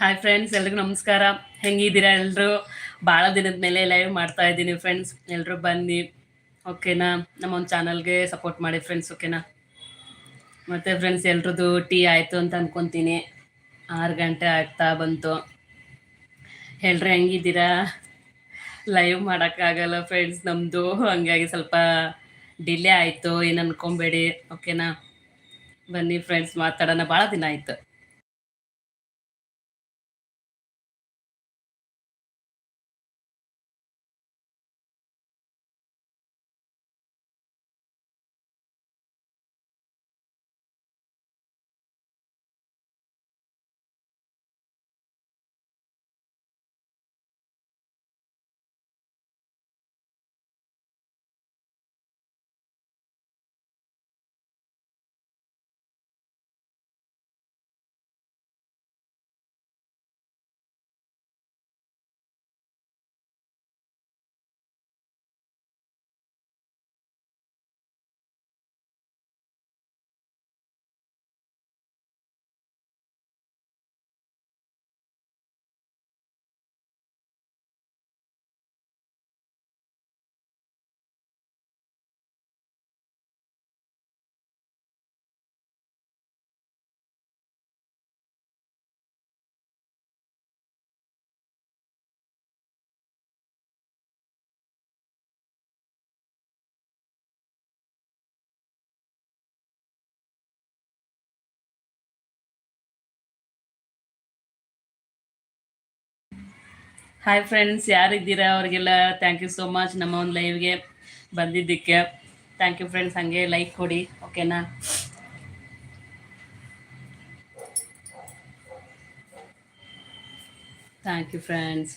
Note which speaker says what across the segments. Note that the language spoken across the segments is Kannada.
Speaker 1: ಹಾಯ್ ಫ್ರೆಂಡ್ಸ್ ಎಲ್ರಿಗೂ ನಮಸ್ಕಾರ. ಹೆಂಗಿದ್ದೀರಾ ಎಲ್ಲರೂ ಭಾಳ ದಿನದ ಮೇಲೆ ಲೈವ್ ಮಾಡ್ತಾ ಇದ್ದೀನಿ ಫ್ರೆಂಡ್ಸ್ ಎಲ್ಲರೂ ಬನ್ನಿ. ಓಕೆನಾ ನಮ್ಮ ಒಂದು ಚಾನಲ್ಗೆ ಸಪೋರ್ಟ್ ಮಾಡಿ ಫ್ರೆಂಡ್ಸ್ ಓಕೆನಾ ಮತ್ತು ಫ್ರೆಂಡ್ಸ್ ಎಲ್ರದ್ದು ಟೀ ಆಯಿತು ಅಂತ ಅಂದ್ಕೊತೀನಿ ಆರು ಗಂಟೆ ಆಗ್ತಾ ಬಂತು. ಹೇಳ್ರಿ ಹೆಂಗಿದ್ದೀರಾ? ಲೈವ್ ಮಾಡೋಕ್ಕಾಗಲ್ಲ ಫ್ರೆಂಡ್ಸ್ ನಮ್ಮದು ಹಂಗಾಗಿ ಸ್ವಲ್ಪ ಡಿಲೇ ಆಯಿತು. ಏನು ಅನ್ಕೊಬೇಡಿ ಓಕೆನಾ ಬನ್ನಿ ಫ್ರೆಂಡ್ಸ್ ಮಾತಾಡೋಣ. ಭಾಳ ದಿನ ಆಯಿತು. ಹಾಯ್ ಫ್ರೆಂಡ್ಸ್ ಯಾರಿದ್ದೀರಾ? ಅವರಿಗೆಲ್ಲ ಥ್ಯಾಂಕ್ ಯು ಸೋ ಮಚ್ ನಮ್ಮ ಒಂದು ಲೈವ್ಗೆ ಬಂದಿದ್ದಕ್ಕೆ. ಥ್ಯಾಂಕ್ ಯು ಫ್ರೆಂಡ್ಸ್ ಹಾಗೆ ಲೈಕ್ ಕೊಡಿ ಓಕೆನಾ ಥ್ಯಾಂಕ್ ಯು ಫ್ರೆಂಡ್ಸ್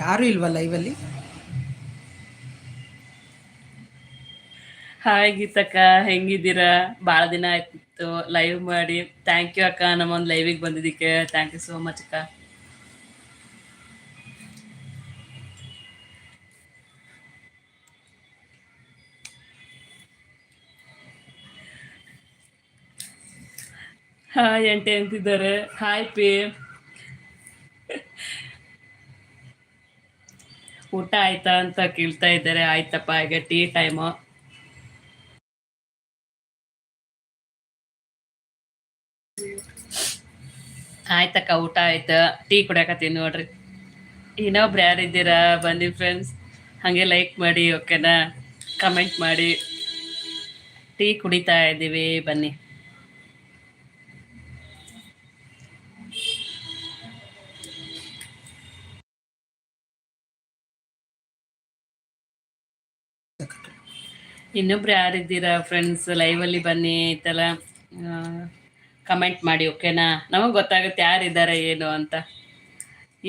Speaker 2: ಯಾರು ಇಲ್ವಾ ಲೈವಲ್ಲಿ
Speaker 1: ಹಾಯ್ ಗೀತಕ್ಕ ಹೆಂಗಿದ್ದೀರಾ? ಭಾಳ ದಿನ ಆಯ್ತು. ಲೈವ್ ಮಾಡಿ. ಥ್ಯಾಂಕ್ ಯು ಅಕ್ಕ, ನಮ್ಮೊಂದು ಲೈವಿಗೆ ಬಂದಿದ್ದಕ್ಕೆ. ಥ್ಯಾಂಕ್ ಯು ಸೋ ಮಚ್ ಅಕ್ಕ. ಹಾಯ್ ಎಂಟೆ ಅಂತಿದ್ದಾರೆ. ಹಾಯ್ ಪಿ ಊಟ ಆಯ್ತಾ ಅಂತ ಕೇಳ್ತಾ ಇದ್ದಾರೆ. ಆಯ್ತಪ್ಪ, ಈಗ ಟೀ ಟೈಮು ಆಯ್ತಕ್ಕ, ಊಟ ಆಯ್ತು? ಟೀ ಕುಡಿಯಕತ್ತೀನಿ ನೋಡ್ರಿ. ಇನ್ನೊಬ್ರು ಯಾರಿದ್ದೀರಾ ಬನ್ನಿ ಫ್ರೆಂಡ್ಸ್ ಹಾಗೆ ಲೈಕ್ ಮಾಡಿ ಓಕೆನಾ ಕಮೆಂಟ್ ಮಾಡಿ. ಟೀ ಕುಡಿತಾ ಇದ್ದೀವಿ, ಬನ್ನಿ. ಇನ್ನೊಬ್ರು ಯಾರಿದ್ದೀರಾ ಫ್ರೆಂಡ್ಸ್ ಲೈವಲ್ಲಿ ಬನ್ನಿ ಇದೆಲ್ಲ ಕಮೆಂಟ್ ಮಾಡಿ ಓಕೆನಾ ನಮಗೆ ಗೊತ್ತಾಗುತ್ತೆ ಯಾರಿದ್ದಾರೆ ಏನು ಅಂತ.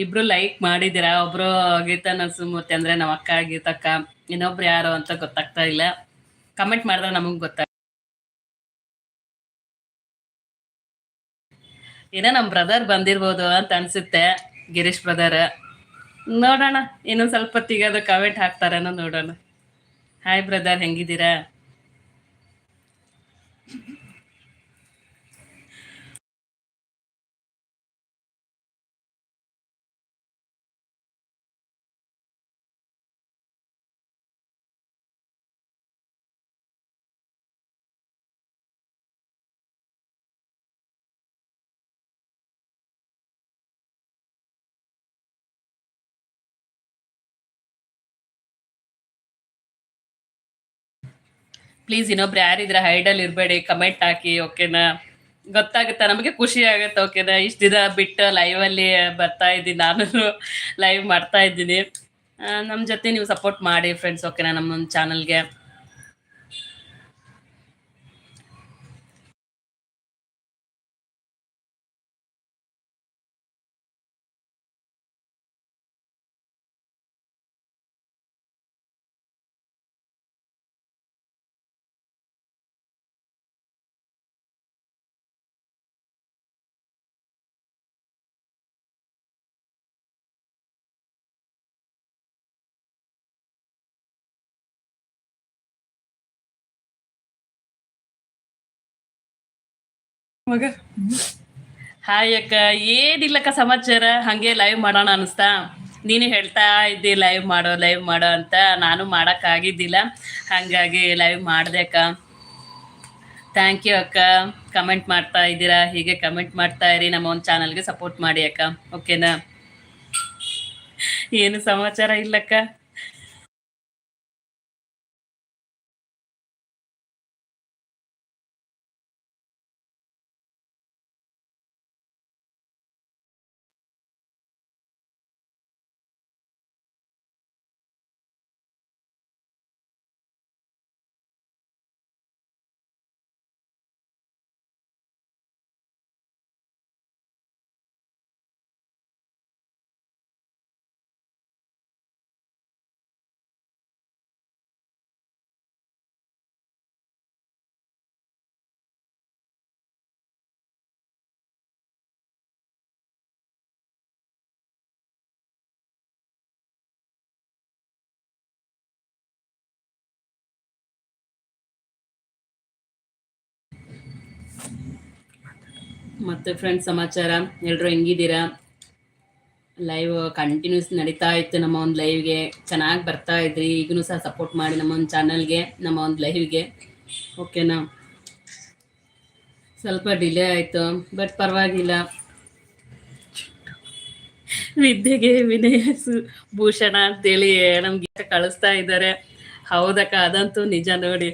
Speaker 1: ಇಬ್ರು ಲೈಕ್ ಮಾಡಿದ್ದೀರಾ ಒಬ್ರು ಗೀತಾ ನರಸಿಂಹಮೂರ್ತಿ ಅಂದ್ರೆ ನಮ್ಮ ಅಕ್ಕ ಗೀತಕ್ಕ ಇನ್ನೊಬ್ರು ಯಾರು ಅಂತ ಗೊತ್ತಾಗ್ತಾ ಇಲ್ಲ. ಕಮೆಂಟ್ ಮಾಡಿದ್ರೆ ನಮಗೆ ಗೊತ್ತಾಗ ಏನೋ ನಮ್ಮ ಬ್ರದರ್ ಬಂದಿರ್ಬೋದು ಅಂತ ಅನ್ಸುತ್ತೆ, ಗಿರೀಶ್ ಬ್ರದರ್ ನೋಡೋಣ, ಇನ್ನೊಂದು ಸ್ವಲ್ಪ ಹೊತ್ತಿಗೆ ಅದು ಕಮೆಂಟ್ ಹಾಕ್ತಾರೇನೋ ನೋಡೋಣ. Hi brother ಹೆಂಗಿದ್ದೀರಾ? ಪ್ಲೀಸ್ ಇನ್ನೊಬ್ರು ಯಾರಿದ್ರೆ ಹೈಡಲ್ಲಿ ಇರಬೇಡಿ ಕಮೆಂಟ್ ಹಾಕಿ ಓಕೆನಾ ಗೊತ್ತಾಗುತ್ತೆ? ನಮಗೆ ಖುಷಿ ಆಗುತ್ತೆ ಓಕೆನಾ ಇಷ್ಟು ದಿನ ಬಿಟ್ಟು ಲೈವಲ್ಲಿ ಬರ್ತಾ ಇದ್ದೀನಿ ನಾನು ಲೈವ್ ಮಾಡ್ತಾ ಇದ್ದೀನಿ. ನಮ್ಮ ಜೊತೆ ನೀವು ಸಪೋರ್ಟ್ ಮಾಡಿ ಫ್ರೆಂಡ್ಸ್ ಓಕೆನಾ ನಮ್ಮ ಚಾನಲ್ಗೆ ಮಗ? ಹಾಯ್ ಅಕ್ಕ. ಏನಿಲ್ಲಕ್ಕ ಸಮಾಚಾರ? ಹಾಗೆ ಲೈವ್ ಮಾಡೋಣ ಅನಿಸ್ತಾ. ನೀನು ಹೇಳ್ತಾ ಇದ್ದಿ ಲೈವ್ ಮಾಡೋ ಲೈವ್ ಮಾಡೋ ಅಂತ. ನಾನು ಮಾಡೋಕ್ಕಾಗಿದ್ದಿಲ್ಲ ಹಾಗಾಗಿ ಲೈವ್ ಮಾಡಿದೆ ಅಕ್ಕ. ಥ್ಯಾಂಕ್ ಯು ಅಕ್ಕ. ಕಮೆಂಟ್ ಮಾಡ್ತಾ ಇದ್ದೀರಾ? ಹೀಗೆ ಕಮೆಂಟ್ ಮಾಡ್ತಾ ಇರಿ. ನಮ್ಮ ಒಂದು ಚಾನಲ್ಗೆ ಸಪೋರ್ಟ್ ಮಾಡಿ ಅಕ್ಕ. ಓಕೆನಾ ಏನು ಸಮಾಚಾರ ಇಲ್ಲಕ್ಕ? ಮತ್ತೆ ಫ್ರೆಂಡ್ಸ್ ಸಮಾಚಾರ? ಎಲ್ಲರೂ ಹೆಂಗಿದ್ದೀರಾ? ಲೈವ್ ಕಂಟಿನ್ಯೂಸ್ ನಡೀತಾ ಇತ್ತು ನಮ್ಮ ಒಂದು ಲೈವ್ಗೆ ಚೆನ್ನಾಗಿ ಬರ್ತಾ ಇದ್ರಿ. ಈಗಲೂ ಸಹ ಸಪೋರ್ಟ್ ಮಾಡಿ ನಮ್ಮ ಒಂದು ಚಾನಲ್ಗೆ ನಮ್ಮ ಒಂದು ಲೈವ್ಗೆ ಓಕೆನಾ ಸ್ವಲ್ಪ ಡಿಲೇ ಆಯಿತು ಬಟ್ ಪರವಾಗಿಲ್ಲ. ವಿದ್ಯೆಗೆ ವಿನಯ ಭೂಷಣ ಅಂತೇಳಿ ನಮ್ಗೆ ಕಳಿಸ್ತಾ ಇದ್ದಾರೆ. ಹೌದಕ್ಕ, ಅದಂತೂ ನಿಜ ನೋಡಿ.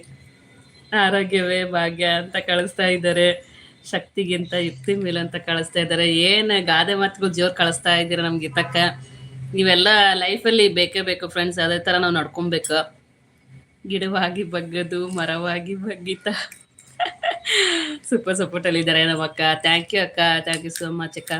Speaker 1: ಆರೋಗ್ಯವೇ ಭಾಗ್ಯ ಅಂತ ಕಳಿಸ್ತಾ ಇದ್ದಾರೆ. ಶಕ್ತಿಗಿಂತ ಯುಕ್ತಿ ಮೇಲೆ ಅಂತ ಕಳಿಸ್ತಾ ಇದ್ದಾರೆ. ಏನು ಗಾದೆ ಮಾತುಗಳು ಜೋರು ಕಳಿಸ್ತಾ ಇದ್ದೀರಾ ನಮ್ಗೆ ತಕ್ಕ ನೀವೆಲ್ಲ ಲೈಫಲ್ಲಿ ಬೇಕೇ ಬೇಕು ಫ್ರೆಂಡ್ಸ್ ಅದೇ ಥರ ನಾವು ನಡ್ಕೊಬೇಕು. ಗಿಡವಾಗಿ ಬಗ್ಗದು, ಮರವಾಗಿ ಬಗ್ಗಿತ. ಸೂಪರ್ ಸಪೋರ್ಟಲ್ಲಿ ಇದ್ದಾರೆ ನಮ್ಮ ಅಕ್ಕ ಥ್ಯಾಂಕ್ ಯು ಅಕ್ಕ. ಥ್ಯಾಂಕ್ ಯು ಸೋ ಮಚ್ ಅಕ್ಕ.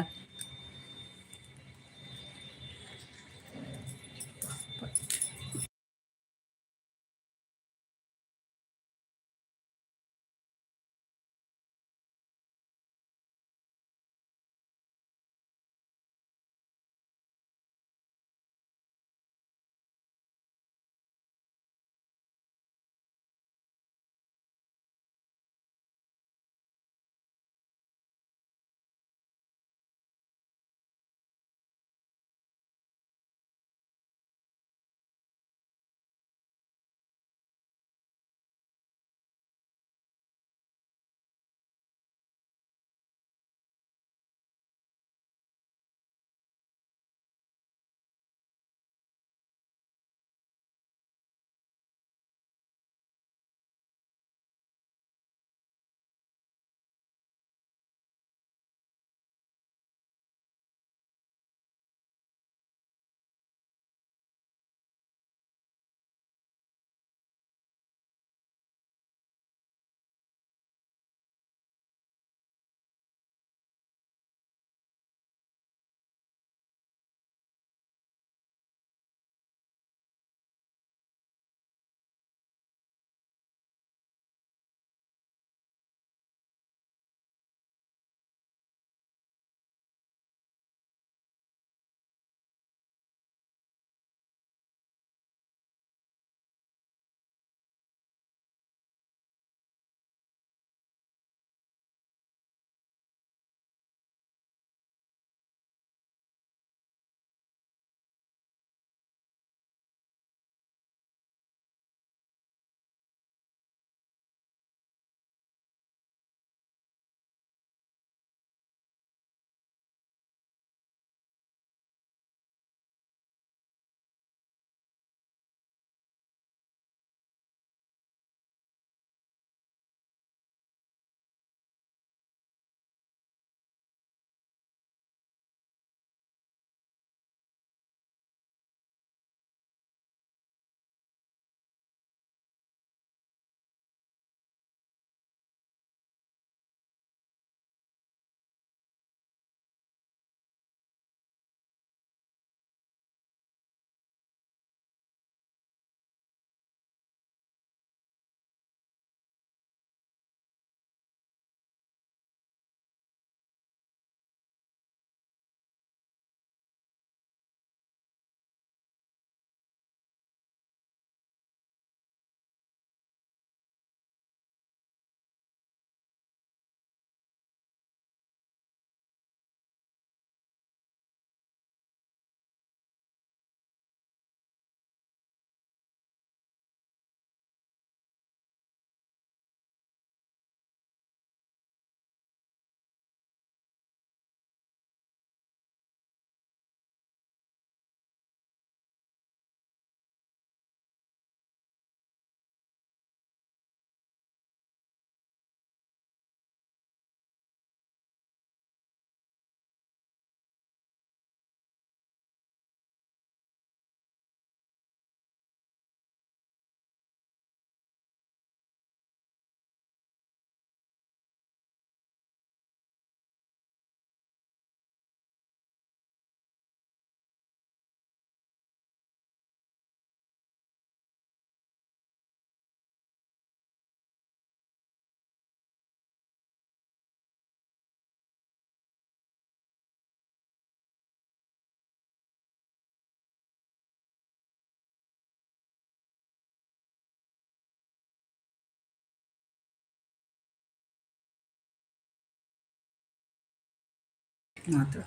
Speaker 2: ಮಾತ್ರ.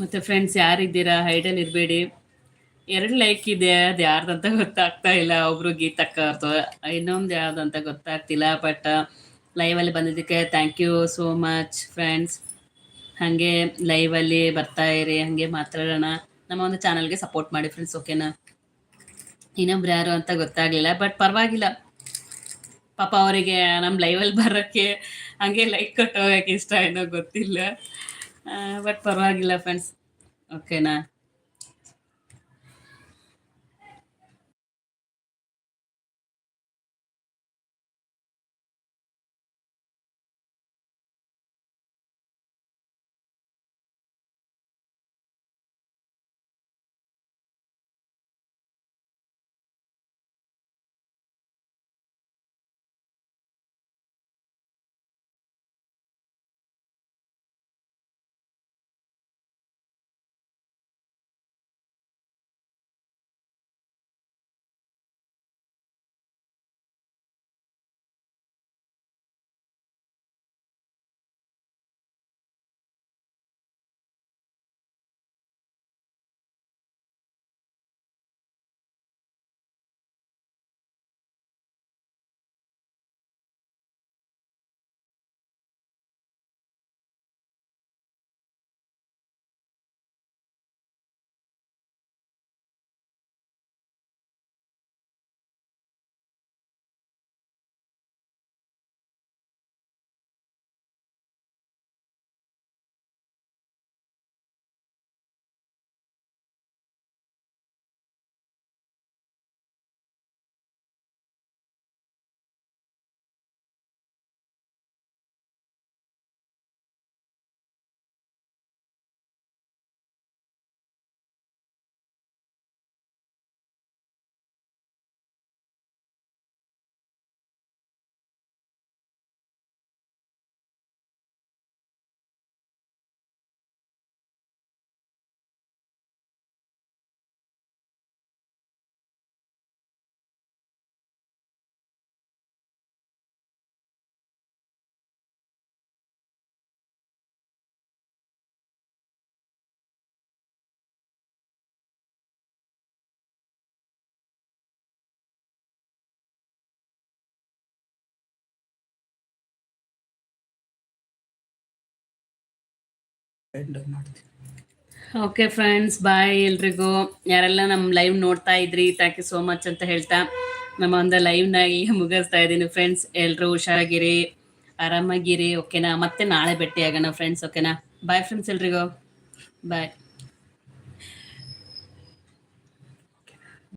Speaker 1: ಮತ್ತು ಫ್ರೆಂಡ್ಸ್ ಯಾರಿದ್ದೀರಾ? ಹೈಡಲ್ಲಿ ಇರಬೇಡಿ. ಎರಡು ಲೈಕ್ ಇದೆ. ಅದು ಯಾರ್ದಂತ ಗೊತ್ತಾಗ್ತಾ ಇಲ್ಲ. ಒಬ್ರು ಗೀತಕ್ಕ ಅವ್ರದ್ದು ಇನ್ನೊಂದು ಯಾವ್ದಂತ ಗೊತ್ತಾಗ್ತಿಲ್ಲ ಬಟ್ ಲೈವಲ್ಲಿ ಬಂದಿದ್ದಕ್ಕೆ thank you so much friends ಹಾಗೆ ಲೈವಲ್ಲಿ ಬರ್ತಾ ಇರಿ. ಹಾಗೆ ಮಾತಾಡೋಣ. ನಮ್ಮ ಒಂದು ಚಾನಲ್ಗೆ ಸಪೋರ್ಟ್ ಮಾಡಿ ಫ್ರೆಂಡ್ಸ್ ಓಕೆನಾ ಇನ್ನೊಬ್ರು ಯಾರು ಅಂತ ಗೊತ್ತಾಗಲಿಲ್ಲ ಬಟ್ ಪರವಾಗಿಲ್ಲ. ಪಾಪ ಅವರಿಗೆ ನಮ್ಮ ಲೈವಲ್ಲಿ ಬರೋಕ್ಕೆ ಹಂಗೆ ಲೈಕ್ ಕೊಟ್ಟು ಹೋಗೋಕ್ಕೆ ಇಷ್ಟ ಏನೋ ಗೊತ್ತಿಲ್ಲ. ಬಟ್ ಪರವಾಗಿಲ್ಲ ಫ್ರೆಂಡ್ಸ್ ಓಕೆನಾ ಓಕೆ ಫ್ರೆಂಡ್ಸ್ ಬಾಯ್ ಎಲ್ರಿಗೂ. ಯಾರೆಲ್ಲ ನಮ್ಮ ಲೈವ್ ನೋಡ್ತಾ ಇದ್ರಿ ಥ್ಯಾಂಕ್ ಯು ಸೋ ಮಚ್ ಅಂತ ಹೇಳ್ತಾ ನಮ್ಮ ಒಂದು ಲೈವ್ನ ಈಗ ಮುಗಿಸ್ತಾ ಇದ್ದೀನಿ ಫ್ರೆಂಡ್ಸ್ ಎಲ್ಲರೂ ಹುಷಾರಾಗಿರಿ, ಆರಾಮಾಗಿರಿ ಓಕೆನಾ ಮತ್ತೆ ನಾಳೆ ಭೇಟಿ ಆಗೋಣ ಫ್ರೆಂಡ್ಸ್ ಓಕೆನಾ ಬಾಯ್ ಫ್ರೆಂಡ್ಸ್ ಎಲ್ರಿಗೂ. ಬಾಯ್